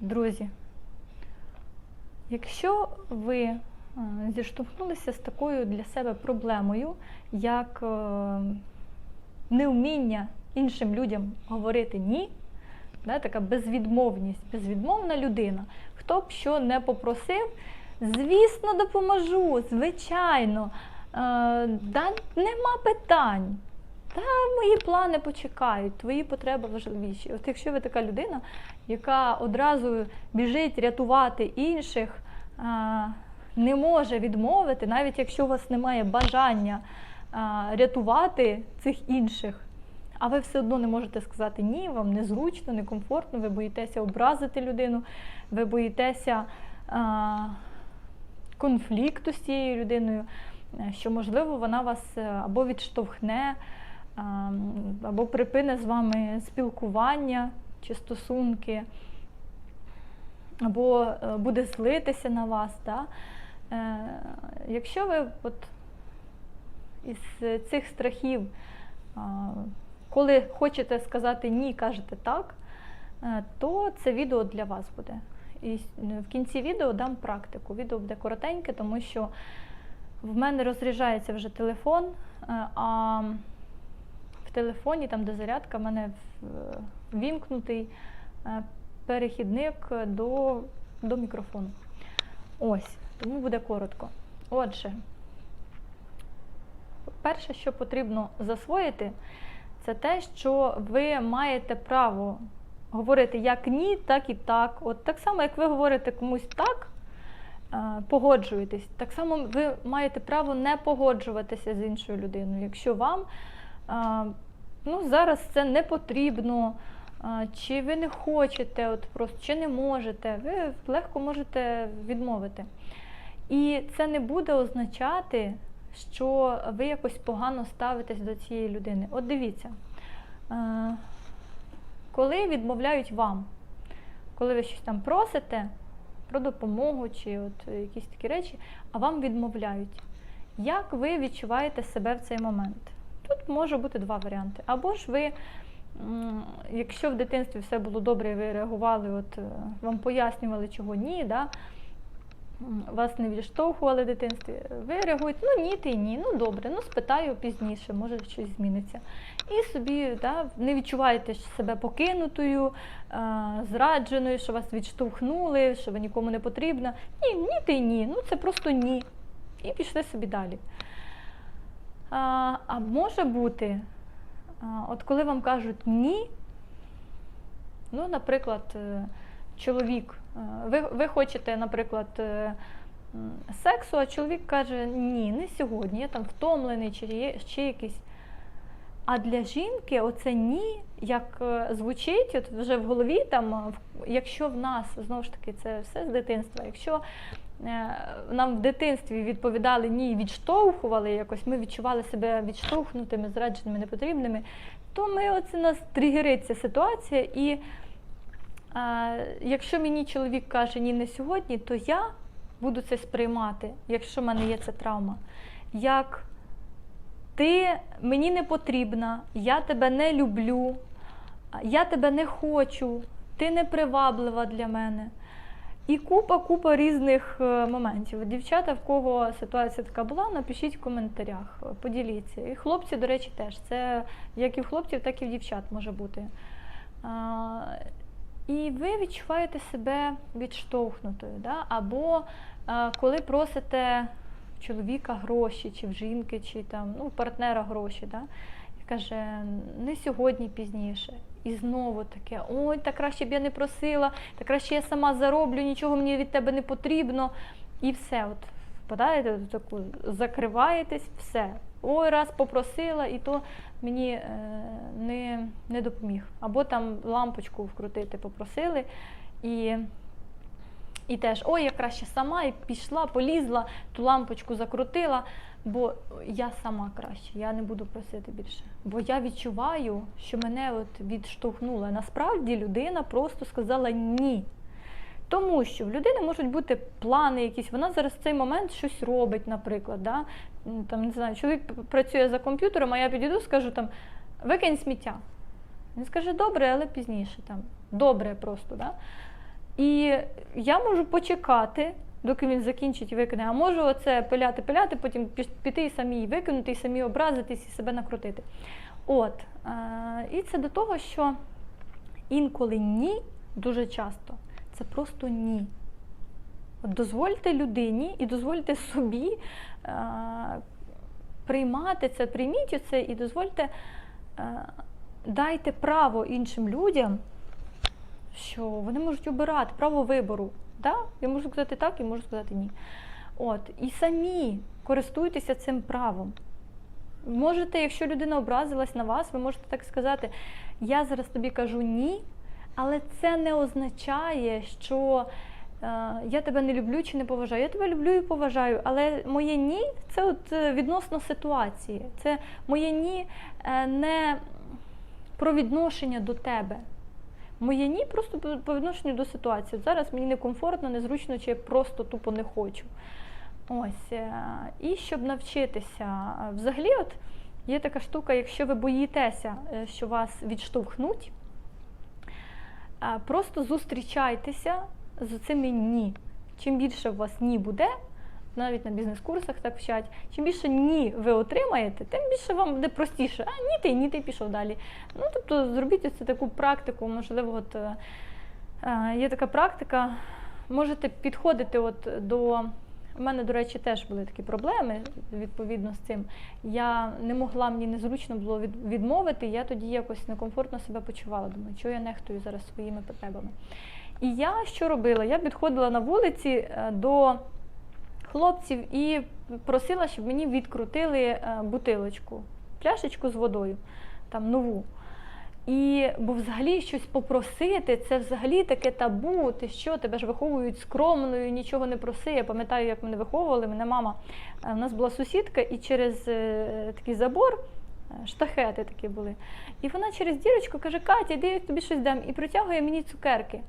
Друзі, якщо ви е, зіштовхнулися з такою для себе проблемою, як е, невміння іншим людям говорити ні, така безвідмовність, безвідмовна людина, хто б що не попросив, звісно, допоможу, звичайно, е, нема питань. Та мої плани почекають, твої потреби важливіші. От якщо ви така людина, яка одразу біжить рятувати інших, не може відмовити, навіть якщо у вас немає бажання рятувати цих інших, а ви все одно не можете сказати ні, вам незручно, некомфортно, ви боїтеся образити людину, ви боїтеся конфлікту з цією людиною, що можливо вона вас е, або відштовхне або припине з вами спілкування чи стосунки, або е, буде злитися на вас. Да? Е, Якщо ви от із цих страхів, коли хочете сказати ні, кажете так, е, то це відео для вас буде. І в кінці відео дам практику. Відео буде коротеньке, тому що в мене розряджається вже телефон, а в телефоні, там де зарядка, в мене в- ввімкнутий е, перехідник до, до мікрофону. Ось, тому буде коротко. Отже, перше, що потрібно засвоїти, це те, що ви маєте право говорити як ні, так і так. От так само, як ви говорите комусь так, е, погоджуєтесь, так само ви маєте право не погоджуватися з іншою людиною. Якщо вам е, ну, зараз це не потрібно, чи ви не хочете, от просто, чи не можете, ви легко можете відмовити. І це не буде означати, що ви якось погано ставитесь до цієї людини. От дивіться, коли відмовляють вам, коли ви щось там просите про допомогу чи от якісь такі речі, а вам відмовляють, як ви відчуваєте себе в цей момент? Тут може бути два варіанти. Або ж ви, якщо в дитинстві все було добре, і ви реагували, от е, вам пояснювали, чого ні, да, вас не відштовхували в дитинстві, ви реагуєте, ну ні, ти ні, ну добре, ну спитаю пізніше, може щось зміниться. І собі да, не відчуваєте себе покинутою, е, зрадженою, що вас відштовхнули, що ви нікому не потрібна. Ні, ні, ти ні, ну це просто ні. І пішли собі далі. А, а може бути, от коли вам кажуть ні, ну, наприклад, е, чоловік, е, ви, ви хочете, наприклад, е, сексу, а чоловік каже, ні, не сьогодні, я там втомлений, чи є ще якийсь. А для жінки оце ні, як е, звучить, от вже в голові, там, е, якщо в нас, знову ж таки, це все з дитинства, якщо е, нам в дитинстві відповідали ні, відштовхували якось, ми відчували себе відштовхнутими, зрадженими, непотрібними, то ми оце нас тригерить ця ситуація. І е, якщо мені чоловік каже ні не сьогодні, то я буду це сприймати, якщо в мене є ця травма, як ти мені не потрібна, я тебе не люблю, я тебе не хочу, ти не приваблива для мене. І купа-купа різних е, моментів. Дівчата, в кого ситуація така була, напишіть в коментарях, е, поділіться. І хлопці, до речі, теж. Це як і в хлопців, так і в дівчат може бути. І ви відчуваєте себе відштовхнутою. Да? Або а, коли просите чоловіка гроші, чи в жінки, чи там, ну, партнера гроші. Да? І каже, не сьогодні пізніше. І знову таке, ой, та краще б я не просила, та краще я сама зароблю, нічого мені від тебе не потрібно. І все, от впадаєте в таку, закриваєтесь, все. Ой, раз попросила, і то мені е, не, не допоміг. Або там лампочку вкрутити попросили, і, і теж, ой, я краще сама і пішла, полізла, ту лампочку закрутила, бо я сама краще, я не буду просити більше. Бо я відчуваю, що мене от відштовхнула. Насправді людина просто сказала ні. Тому що в людини можуть бути плани якісь, вона зараз в цей момент щось робить, наприклад. Да? Там, не знаю, чоловік працює за комп'ютером, а я підійду, скажу там, викинь сміття. Він скаже, добре, але пізніше. Там, добре просто. Да? І я можу почекати, доки він закінчить і викине, а можу оце пиляти, пиляти, потім піти і самі викинути, і самі образитись, і себе накрутити. От. Е, і це до того, що інколи ні, дуже часто, це просто ні. От дозвольте людині і дозвольте собі е, приймати це, прийміть це і дозвольте, е, дайте право іншим людям, що вони можуть обирати право вибору. Да? Я можу сказати так, і можу сказати ні. От, і самі користуйтеся цим правом. Можете, якщо людина образилась на вас, ви можете так сказати: я зараз тобі кажу ні, але це не означає, що е, я тебе не люблю чи не поважаю. Я тебе люблю і поважаю, але моє ні це от е, відносно ситуації. Це моє ні е, не про відношення до тебе. Моє ні просто по- відношенню до ситуації. Зараз мені некомфортно, незручно, чи я просто тупо не хочу. Ось. е, І щоб навчитися, е, взагалі, от є така штука, якщо ви боїтеся, е, що вас відштовхнуть, просто зустрічайтеся з цими ні. Чим більше у вас ні буде, навіть на бізнес-курсах так вчать, чим більше ні ви отримаєте, тим більше вам буде простіше. А ні ти, ні ти пішов далі. Ну, тобто зробіть ось таку практику, можливо, от, е, е, є така практика, можете підходити от до. У мене, до речі, теж були такі проблеми відповідно з цим. Я не могла, мені незручно було відмовити, я тоді якось некомфортно себе почувала. Думаю, що я нехтую зараз своїми потребами. І я що робила? Я підходила на вулиці е, до хлопців і просила, щоб мені відкрутили е, бутилочку, пляшечку з водою, там нову. І бо взагалі щось попросити, це взагалі таке табу. Ти що, тебе ж виховують скромною, нічого не проси. Я пам'ятаю, як мене виховували. Мене мама, е, у нас була сусідка, і через е, такий забор. е, Штахети такі були. І вона через дірочку каже: Катя, йди, я тобі щось дам. І протягує мені цукерки.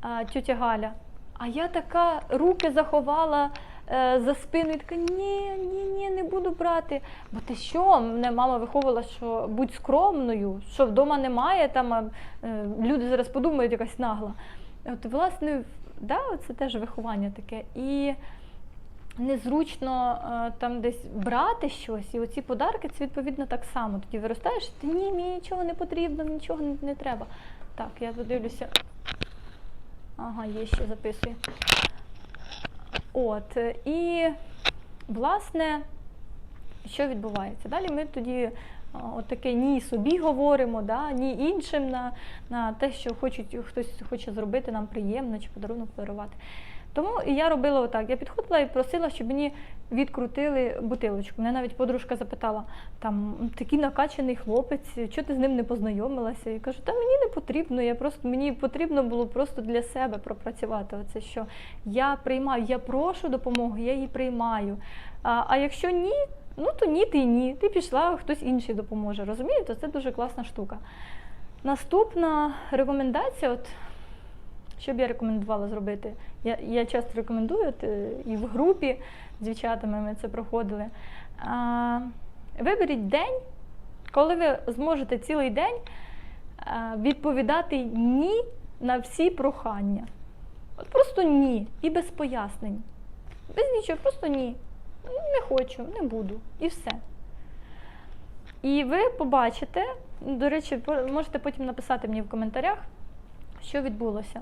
А, тьотя Галя. А я така руки заховала е, за спину і така: ні, ні, ні, не буду брати. Бо ти що? Мене мама виховувала, що будь скромною, що вдома немає, там е, люди зараз подумають, якась нагла. От, власне, да, це теж виховання таке. І незручно е, там десь брати щось, і оці подарки це відповідно так само. Тоді виростаєш, ти ні, мені нічого не потрібно, нічого не, не треба. Так, я подивлюся. Ага, є ще записую. От, е, і власне, що відбувається? Далі ми тоді отаке от таке ні собі говоримо, да, ні іншим на, на те, що хочуть, хтось хоче зробити нам приємно чи подарунок подарувати. Тому і я робила отак. Я підходила і просила, щоб мені відкрутили бутилочку. Мене навіть подружка запитала, там такий накачаний хлопець, чого ти з ним не познайомилася? Я кажу, та мені не потрібно, я просто мені потрібно було просто для себе пропрацювати. Оце що я приймаю, я прошу допомоги, я її приймаю. А, а якщо ні, ну то ні, ти ні. Ти пішла, хтось інший допоможе. Розумієте? Це дуже класна штука. Наступна рекомендація, от що б я рекомендувала зробити? Я, я часто рекомендую от, е, і в групі з дівчатами ми це проходили. А, виберіть день, коли ви зможете цілий день відповідати ні на всі прохання. От просто ні. І без пояснень. Без нічого, просто ні. Не хочу, не буду. І все. І ви побачите, до речі, можете потім написати мені в коментарях, що відбулося.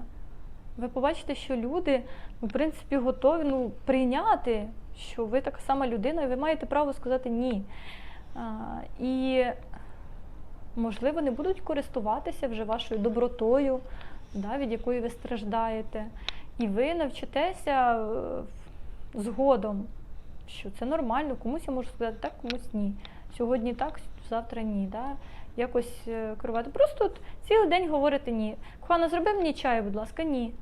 Ви побачите, що люди, в принципі, готові ну, прийняти, що ви така сама людина, і ви маєте право сказати ні. А, і, можливо, не будуть користуватися вже вашою добротою, да, від якої ви страждаєте. І ви навчитеся е, згодом, що це нормально, комусь я можу сказати так, комусь ні. Сьогодні так, завтра ні. Да? Якось е, керувати. Просто от цілий день говорити ні. Кохана, зроби мені чаю, будь ласка, ні.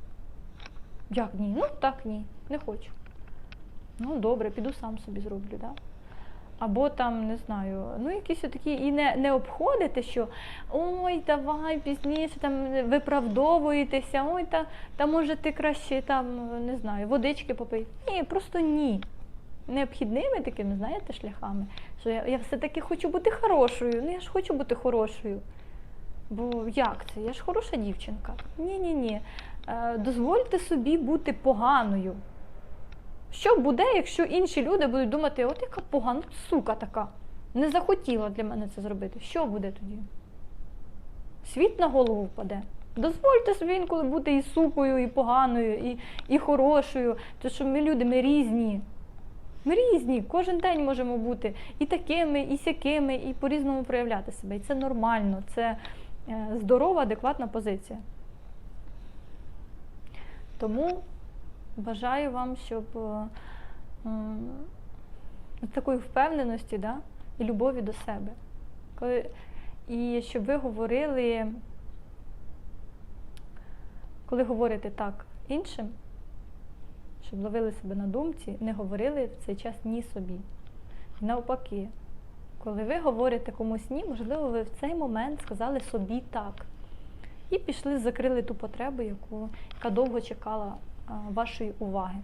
Як ні? Ну так, ні, не хочу. Ну, добре, піду сам собі зроблю, да? Або там, не знаю, ну якісь такі і не, не обходите, що ой, давай пізніше там виправдовуєтеся, ой, та, та може ти краще там, не знаю, водички попий. Ні, просто ні. Необхідними такими, знаєте, шляхами. Що я, я все-таки хочу бути хорошою. Ну я ж хочу бути хорошою. Бо як це? Я ж хороша дівчинка. Ні-ні ні. Е, Дозвольте собі бути поганою. Що буде, якщо інші люди будуть думати, от яка погана сука така, не захотіла для мене це зробити. Що буде тоді? Світ на голову впаде. Дозвольте собі інколи бути і сукою, і поганою, і, і хорошою. Тому що ми люди, ми різні. Ми різні, кожен день можемо бути і такими, і сякими, і по-різному проявляти себе. І це нормально, це е, здорова, адекватна позиція. Тому бажаю вам, щоб е, такої впевненості да, і любові до себе. Коли, і щоб ви говорили, коли говорите так іншим, щоб ловили себе на думці, не говорили в цей час ні собі. Навпаки, коли ви говорите комусь ні, можливо, ви в цей момент сказали собі так. І пішли, закрили ту потребу, яку, яка довго чекала а, вашої уваги.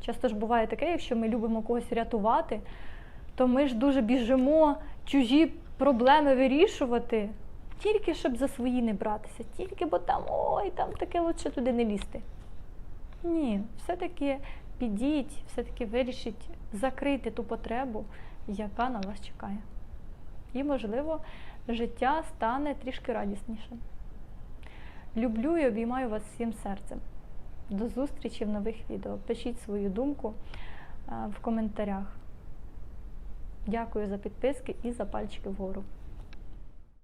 Часто ж буває таке, якщо ми любимо когось рятувати, то ми ж дуже біжимо чужі проблеми вирішувати, тільки щоб за свої не братися, тільки бо там ой, там таке лучше туди не лізти. Ні, все-таки підіть, все-таки вирішіть закрити ту потребу, яка на вас чекає. І, можливо, життя стане трішки радіснішим. Люблю і обіймаю вас всім серцем. До зустрічі в нових відео. Пишіть свою думку в коментарях. Дякую за підписки і за пальчики вгору.